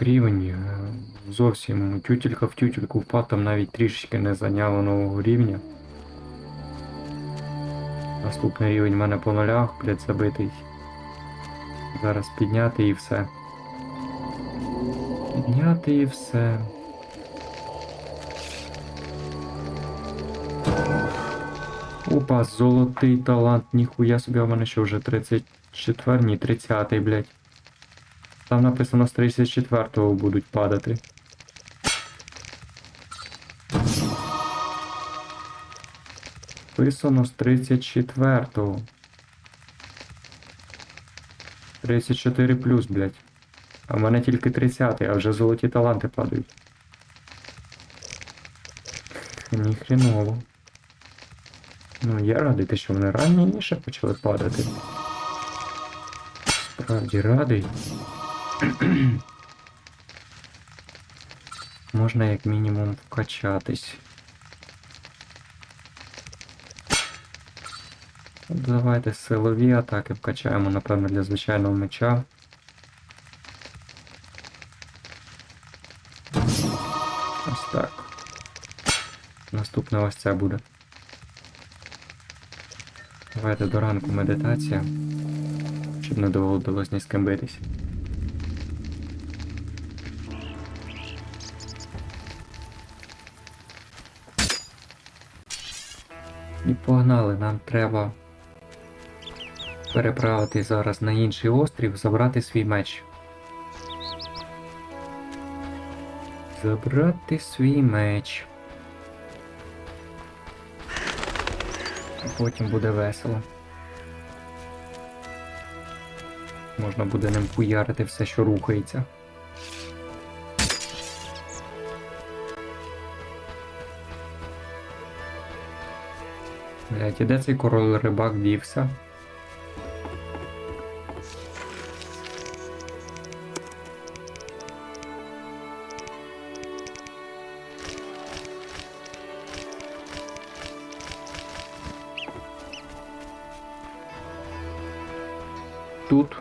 Рівень е, зовсім тютелька в тютельку впав, там навіть трішечки не зайняло нового рівня. Наступний рівень в мене по нулях, блядь, забитий. Зараз підняти і все. Підняти і все. Опа, золотий талант, ніхуя собі, в мене що вже 34, ні, 30, блядь. Там написано з 34-го будуть падати. Писано з 34-го. 34 плюс, блядь. А в мене тільки 30-й, а вже золоті таланти падають. Ні хріново. Ну, я радий, те, що вони раніше почали падати. Справді радий. Можна як мінімум вкачатись. Давайте силові атаки вкачаємо, напевно, для звичайного меча. Ось так. Наступне ось це буде. Давайте до ранку медитація, щоб не доводилось ні з ким битись. І погнали, нам треба переправити зараз на інший острів, забрати свій меч. Забрати свій меч. Потім буде весело. Можна буде ним хуярити все, що рухається. Блять, і де цей король рибак дівся? Тут.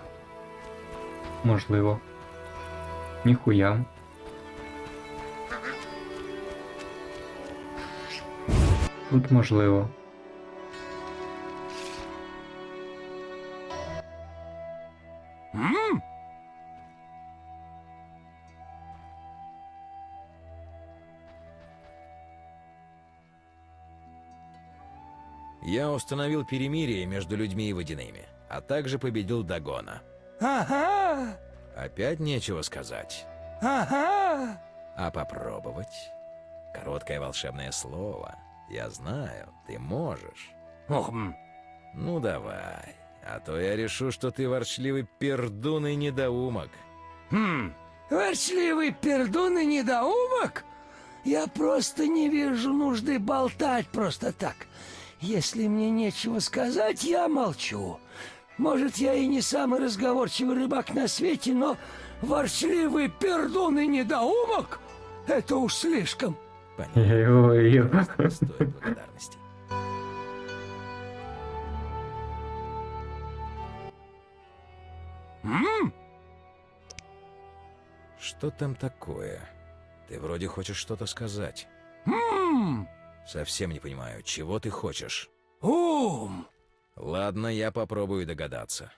Можливо. Ніхуя. Тут можливо. Я установил перемирие между людьми и водяными, а также победил Дагона. Ага, Опять нечего сказать. ага. А попробовать? Короткое волшебное слово. Я знаю, ты можешь. Ох. Ну давай, а то я решу, что ты ворчливый пердун и недоумок. Хм. Ворчливый пердун и недоумок? Я просто не вижу нужды болтать просто так. Если мне нечего сказать, я молчу. Может, я и не самый разговорчивый рыбак на свете, но ворчливый пердун и недоумок — это уж слишком. Понятно. Стоит благодарности. Что там такое? Ты вроде хочешь что-то сказать. М. Совсем не понимаю, чего ты хочешь. Ум. Ладно, я попробую догадаться.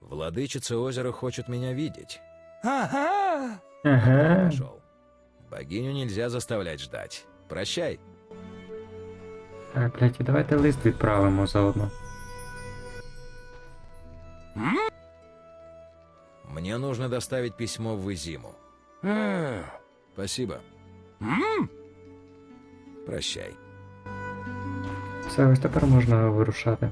Владычица озера хочет меня видеть. Ага. Ага. Пошел. Богиню нельзя заставлять ждать. Прощай. Так, блядь, і давайте лист відправимо заодно. Мне нужно доставить письмо в Изиму. Спасибо. Прощай. Все, ось тепер можна вирушати.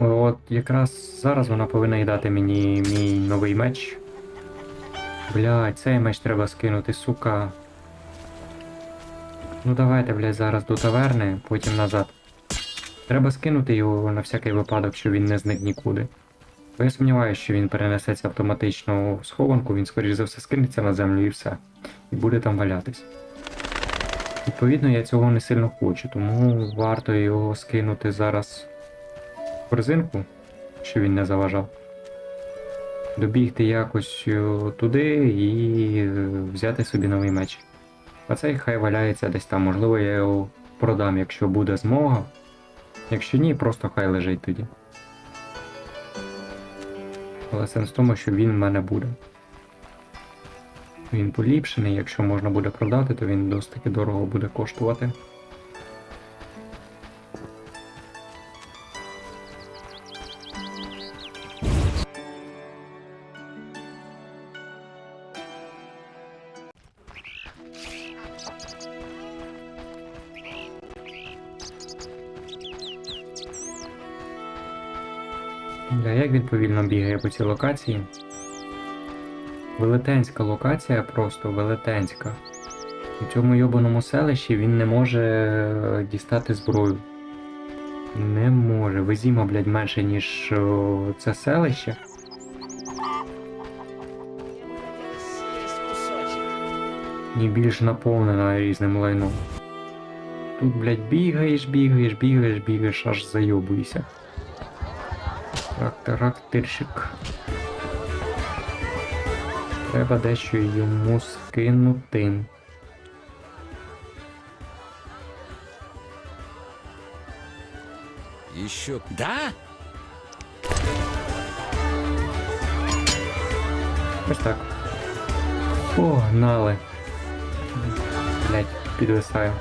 От якраз зараз вона повинна й дати мені мій новий меч. Блядь, цей меч треба скинути, сука. Ну давайте, блядь, зараз до таверни, потім назад. Треба скинути його на всякий випадок, що він не зник нікуди. Бо я сумніваюся, що він перенесеться автоматично в схованку, він скоріш за все скинеться на землю і все. І буде там валятись. Відповідно, я цього не сильно хочу, тому варто його скинути зараз в корзинку, щоб він не заважав. добігти якось е, туди і е, взяти собі новий меч. А цей хай валяється десь там, можливо, я його продам, якщо буде змога. Якщо ні, просто хай лежить тоді. Але сенс в тому, що він в мене буде. Він поліпшений, якщо можна буде продати, то він досить таки дорого буде коштувати. Бля, як він повільно бігає по цій локації. Велетенська локація, просто велетенська. У цьому йобаному селищі він не може е, дістати зброю. Не може. Везімо, блядь, менше, ніж о, це селище. Ні більш наповнена різним лайном. Тут, блядь, бігаєш, бігаєш, бігаєш, бігаєш, аж зайобуєшся. Трактор-трактирщик. Треба дещо йому скинути. Еще Да? Ось так. Погнали. Блять, підвисаю.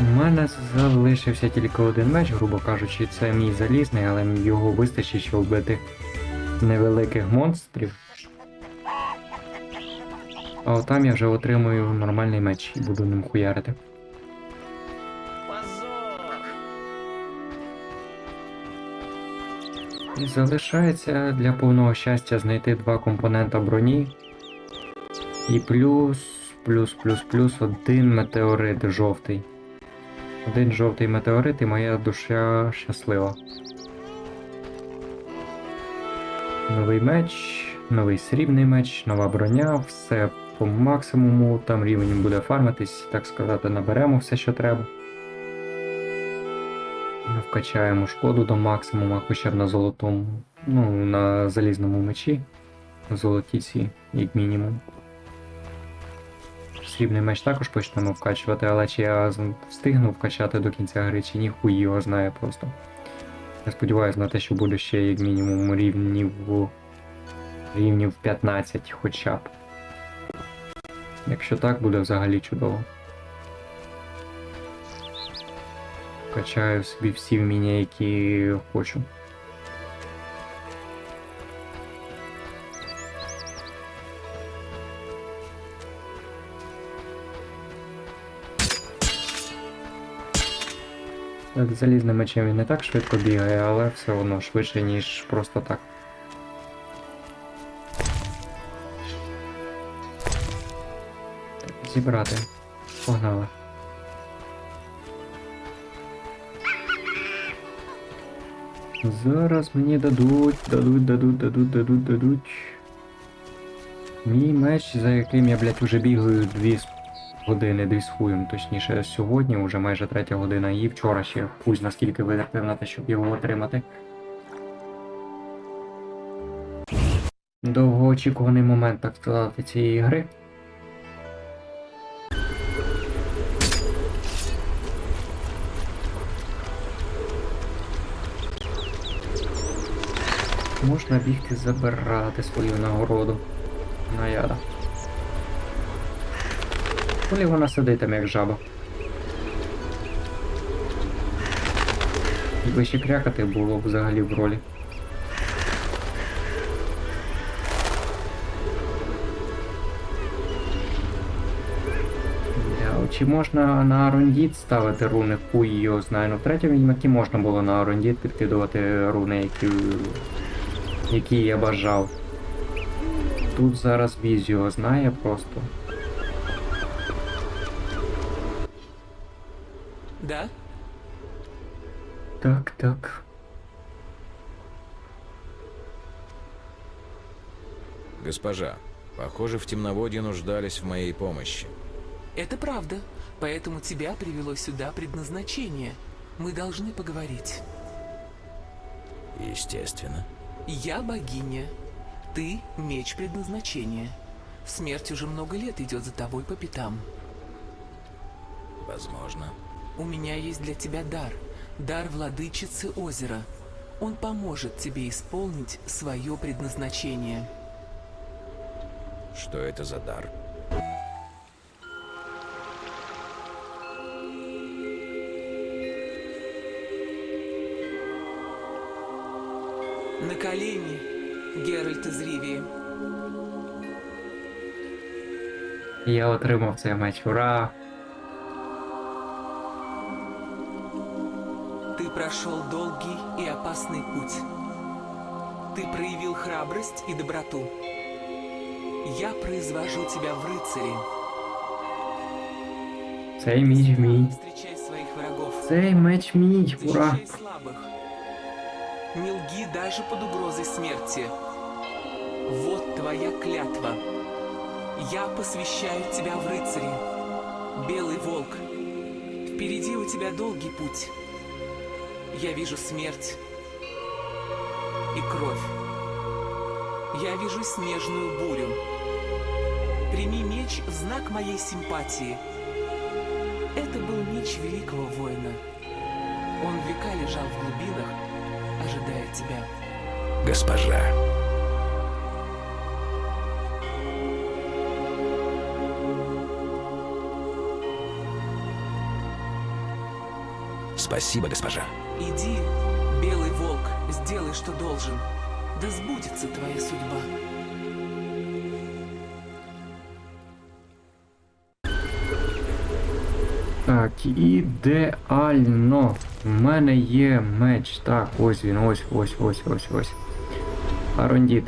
У мене залишився тільки один меч, грубо кажучи, це мій залізний, але його вистачить, щоб вбити невеликих монстрів. А там я вже отримую нормальний меч і буду ним хуярити. І залишається для повного щастя знайти два компонента броні. І плюс, плюс, плюс, плюс один метеорит жовтий. Один жовтий метеорит і моя душа щаслива. Новий меч, новий срібний меч, нова броня, все по максимуму, там рівень буде фармитись, так сказати, наберемо все, що треба. Ну, Вкачаємо шкоду до максимуму, хоча б на золотому, ну, на залізному мечі. Золоті ці, як мінімум. Срібний меч також почнемо вкачувати, але чи я встигну вкачати до кінця гри, чи ні, хуй його знає просто. Я сподіваюся на те, що буде ще як мінімум рівнів, рівнів 15 хоча б. Якщо так, буде взагалі чудово. Качаю собі всі вміння, які хочу. Так, залізним мечем він не так швидко бігає, але все одно швидше, ніж просто так. Так, зібрати. Погнали. Зараз мені дадуть, дадуть, дадуть, дадуть, дадуть, дадуть. Мій меч, за яким я, блядь, уже бігаю дві з години, дві точніше, сьогодні вже майже третя година, і вчора ще хуй наскільки витерпів на те, щоб його отримати. Довгоочікуваний момент, так сказати, цієї гри. Можна бігти забирати свою нагороду. Наяда. Коли вона сидить там як жаба. Якби ще крякати було б взагалі в ролі. Чи можна на Арондіт ставити руни? Хуй його знає. Ну в третьому відьмакі можна було на Арондіт підкидувати руни, які, які я бажав. Тут зараз Віз його знає просто. Да? Так, так. Госпожа, похоже, в темноводье нуждались в моей помощи. Это правда. Поэтому тебя привело сюда предназначение. Мы должны поговорить. Естественно. Я богиня. Ты — меч предназначения. Смерть уже много лет идет за тобой по пятам. Возможно. У меня есть для тебя дар. Дар владычицы озера. Он поможет тебе исполнить свое предназначение. Что это за дар? На колени, Геральт из Ривии. Я отримав цей меч. Ура! Ты прошел долгий и опасный путь. Ты проявил храбрость и доброту. Я произвожу тебя в рыцари. Цей меч мій. Встречай своих врагов. Цей меч мій. Ура! Слабых. Не лги даже под угрозой смерти. Вот твоя клятва. Я посвящаю тебя в рыцари. Белый волк. Впереди у тебя долгий путь. Я вижу смерть и кровь. Я вижу снежную бурю. Прими меч в знак моей симпатии. Это был меч великого воина. Он века лежал в глубинах, ожидая тебя. Госпожа. Спасибо, госпожа. Иди, белый волк, сделай, что должен. Да сбудется твоя судьба. Так, ідеально. У мене є меч. Так, ось він, ось, ось, ось, ось, ось. Арондіт.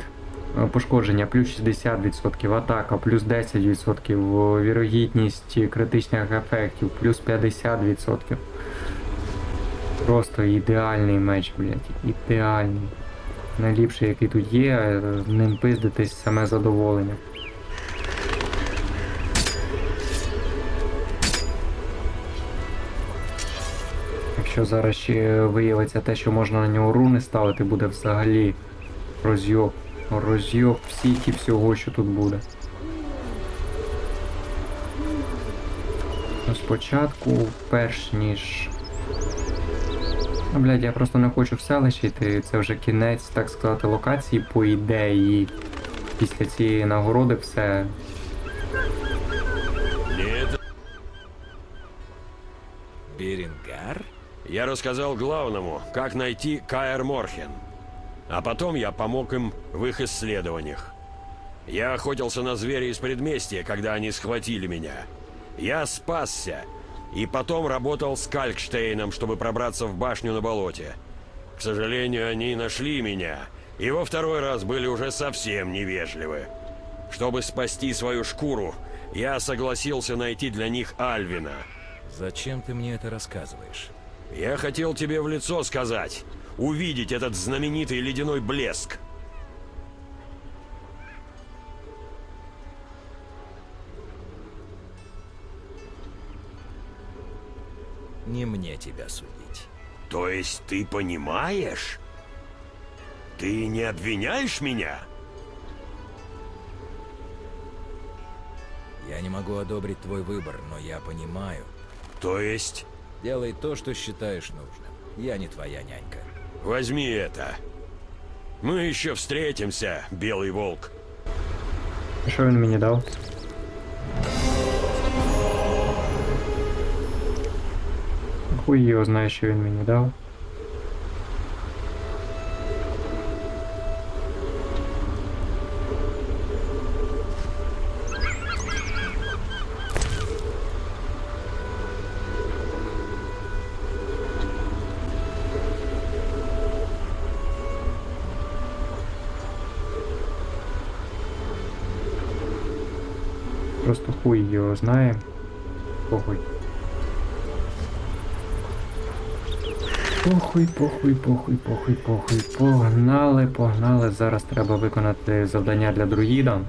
Е, Пошкодження плюс 60%, атака плюс 10%, вірогідність критичних ефектів плюс 50%. Просто ідеальний меч, блядь. Ідеальний. Найліпший, який тут є, е, ним пиздитись саме задоволення. Якщо зараз ще виявиться те, що можна на нього руни ставити, буде взагалі розйоб. Розйоб всіх і всього, що тут буде. Ну, Спочатку, перш ніж. Ну, блядь, я просто не хочу в селище йти. Це вже кінець, так сказати, локації по ідеї. Після цієї нагороди все. Берингар? я рассказал главному, как найти Каэр Морхен. А потом я помог им в их исследованиях. Я охотился на зверя из предместья, когда они схватили меня. Я спасся. И потом работал с Калькштейном, чтобы пробраться в башню на болоте. К сожалению, они нашли меня. И во второй раз были уже совсем невежливы. Чтобы спасти свою шкуру, я согласился найти для них Альвина. Зачем ты мне это рассказываешь? Я хотел тебе в лицо сказать. Увидеть этот знаменитый ледяной блеск. Не мне тебя судить. То есть ты понимаешь? Ты не обвиняешь меня? Я не могу одобрить твой выбор, но я понимаю. То есть Делай то, что считаешь нужным. Я не твоя нянька. возьми это. Мы еще встретимся, Белый Волк. Що він мені дав? Хуй його знає, що він мені дав. Просто хуй його знає. Похуй. Похуй, похуй, похуй, похуй, похуй. Погнали, погнали. Зараз треба виконати завдання для друїда.